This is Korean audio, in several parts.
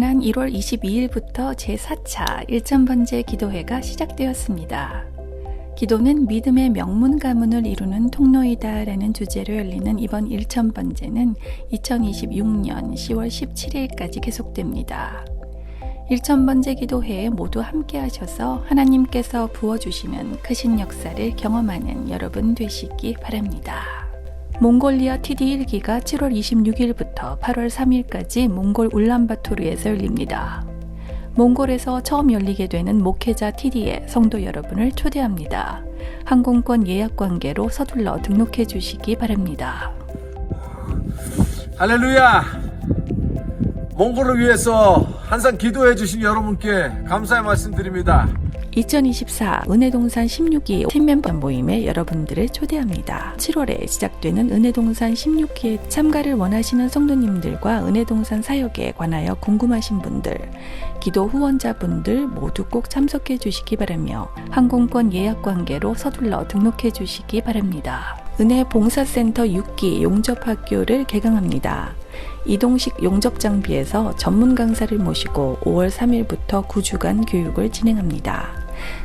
1월 22일부터 제4차 1000번째 기도회가 시작되었습니다. 기도는 믿음의 명문 가문을 이루는 통로이다 라는 주제로 열리는 이번 1000번째는 2026년 10월 17일까지 계속됩니다. 1000번째 기도회에 모두 함께 하셔서 하나님께서 부어주시는 크신 역사를 경험하는 여러분 되시기 바랍니다. 몽골리아 TD1기가 7월 26일부터 8월 3일까지 몽골 울란바토르에서 열립니다. 몽골에서 처음 열리게 되는 목회자 TD에 성도 여러분을 초대합니다. 항공권 예약 관계로 서둘러 등록해 주시기 바랍니다. 할렐루야! 몽골을 위해서 항상 기도해 주신 여러분께 감사의 말씀 드립니다. 2024 은혜동산 16기 팀멤버 모임에 여러분들을 초대합니다. 7월에 시작되는 은혜동산 16기에 참가를 원하시는 성도님들과 은혜동산 사역에 관하여 궁금하신 분들, 기도 후원자분들 모두 꼭 참석해 주시기 바라며 항공권 예약 관계로 서둘러 등록해 주시기 바랍니다. 은혜 봉사센터 6기 용접학교를 개강합니다. 이동식 용접장비에서 전문 강사를 모시고 5월 3일부터 9주간 교육을 진행합니다.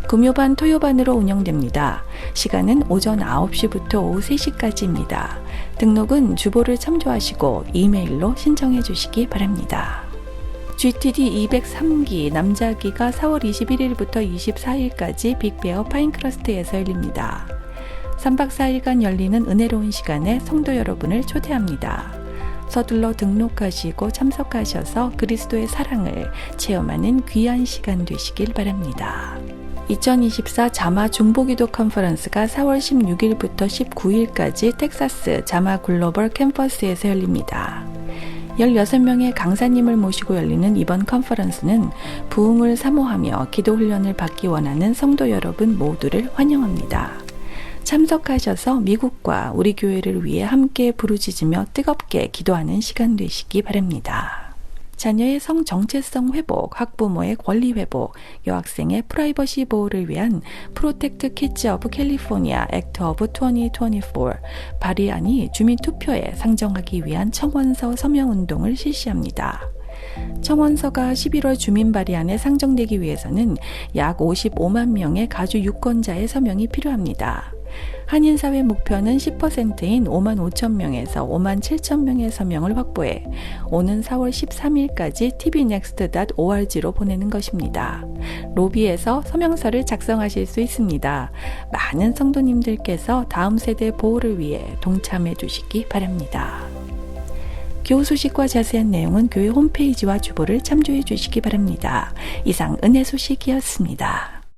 금요반, 토요반으로 운영됩니다. 시간은 오전 9시부터 오후 3시까지입니다. 등록은 주보를 참조하시고 이메일로 신청해 주시기 바랍니다. GTD 203기 남자기가 4월 21일부터 24일까지 빅베어 파인크러스트에서 열립니다. 3박 4일간 열리는 은혜로운 시간에 성도 여러분을 초대합니다. 서둘러 등록하시고 참석하셔서 그리스도의 사랑을 체험하는 귀한 시간 되시길 바랍니다. 2024 자마 중보기도 컨퍼런스가 4월 16일부터 19일까지 텍사스 자마 글로벌 캠퍼스에서 열립니다. 16명의 강사님을 모시고 열리는 이번 컨퍼런스는 부흥을 사모하며 기도 훈련을 받기 원하는 성도 여러분 모두를 환영합니다. 참석하셔서 미국과 우리 교회를 위해 함께 부르짖으며 뜨겁게 기도하는 시간 되시기 바랍니다. 자녀의 성 정체성 회복, 학부모의 권리 회복, 여학생의 프라이버시 보호를 위한 프로텍트 키즈 오브 캘리포니아 액트 오브 2024 발의안이 주민 투표에 상정하기 위한 청원서 서명 운동을 실시합니다. 청원서가 11월 주민 발의안에 상정되기 위해서는 약 55만 명의 가주 유권자의 서명이 필요합니다. 한인 사회 목표는 10%인 5만 5천 명에서 5만 7천 명의 서명을 확보해 오는 4월 13일까지 tvnext.org로 보내는 것입니다. 로비에서 서명서를 작성하실 수 있습니다. 많은 성도님들께서 다음 세대 보호를 위해 동참해 주시기 바랍니다. 교우 소식과 자세한 내용은 교회 홈페이지와 주보를 참조해 주시기 바랍니다. 이상 은혜 소식이었습니다.